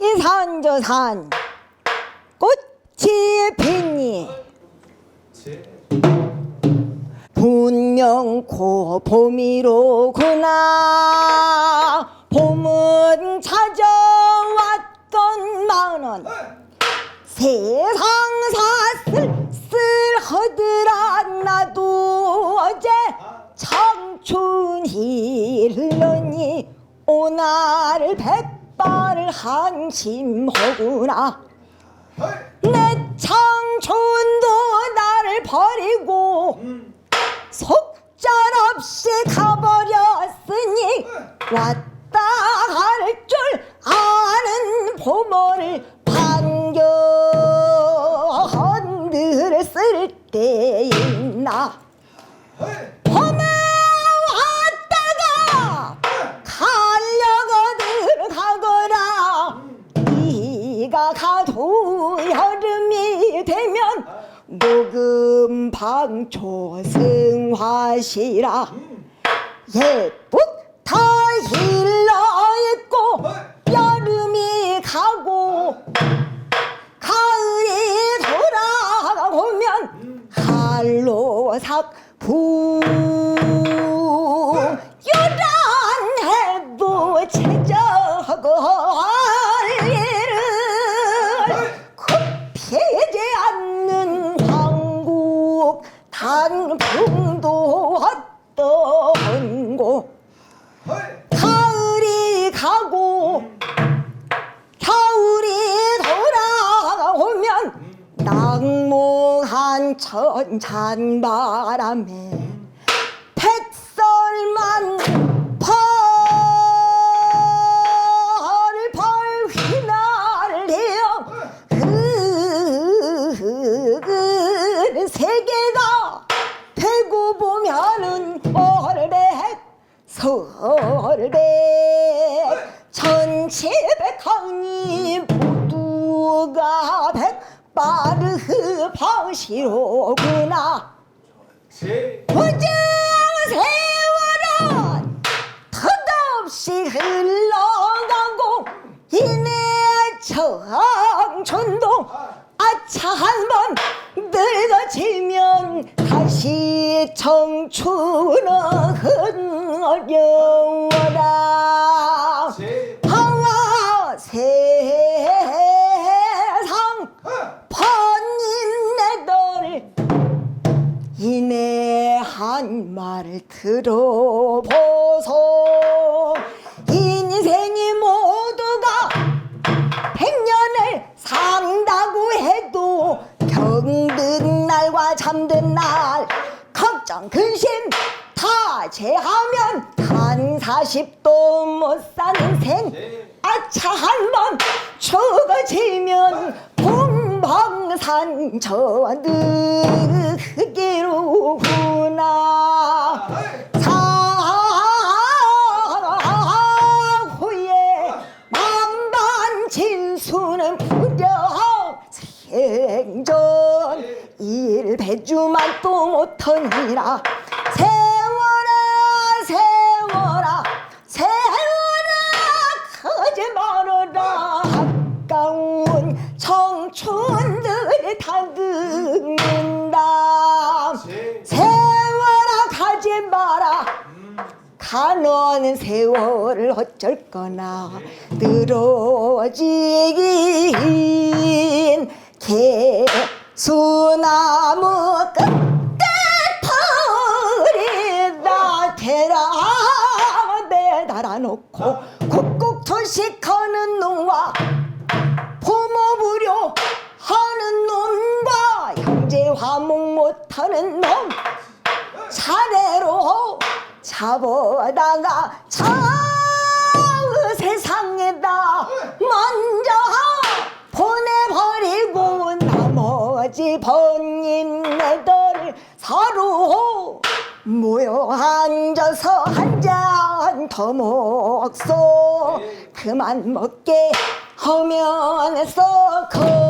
이산저산 꽃이 피니 분명 고 봄이로구나. 봄은 찾아왔던 마흔은 세상 사슬슬하더라 나도 어제 청춘이 흘러니 오늘 백발을 한심하구나. 내 청춘도 나를 버리고 속절없이 가버렸으니 왔다 갈줄 아는 부모를 반겨 흔들 쓸 때 있나 녹음 방초 승화시라. 예쁘다 힐러 있고 여름이 가고 가을이 돌아오면 한로삭 부 유란 해부 제적을 굽히 단풍도 곳 가을이 가고 겨울이 돌아오면 낙무한 천찬 바람에 백설만 설백 천칠백항이 모두가 백바르 방시로구나. 부정 세월은 덧없이 흘러가고 이내 청춘도 아 차 한번 늙어지면 다시 청춘은 어려워라. 하와 세상 번인네들 이내 한 말을 들어 잠든 날 걱정 근심 다 제하면 한 사십도 못 사는 생. 아차 한 번 죽어지면 공방산 저득기로구나. 사후에 만반 진수는 불려. 생전 일배주만 또 못하니라. 세월아 세월아 세월아 가지 말아라. 아까운 청춘들이 다 늙는다. 세월아 가지 마라. 가는 세월을 어쩔 거나. 늘어지긴 대라. 매달아 놓고 국국 투식하는 놈과 부모 부려 하는 놈과 형제 화목 못하는 놈 차례로 잡아다가 저 세상에다 먼저 보내버리고 나머지 번님네들 서로 모여 앉아서 한 잔 더 먹소. 그만 먹게 하면서 거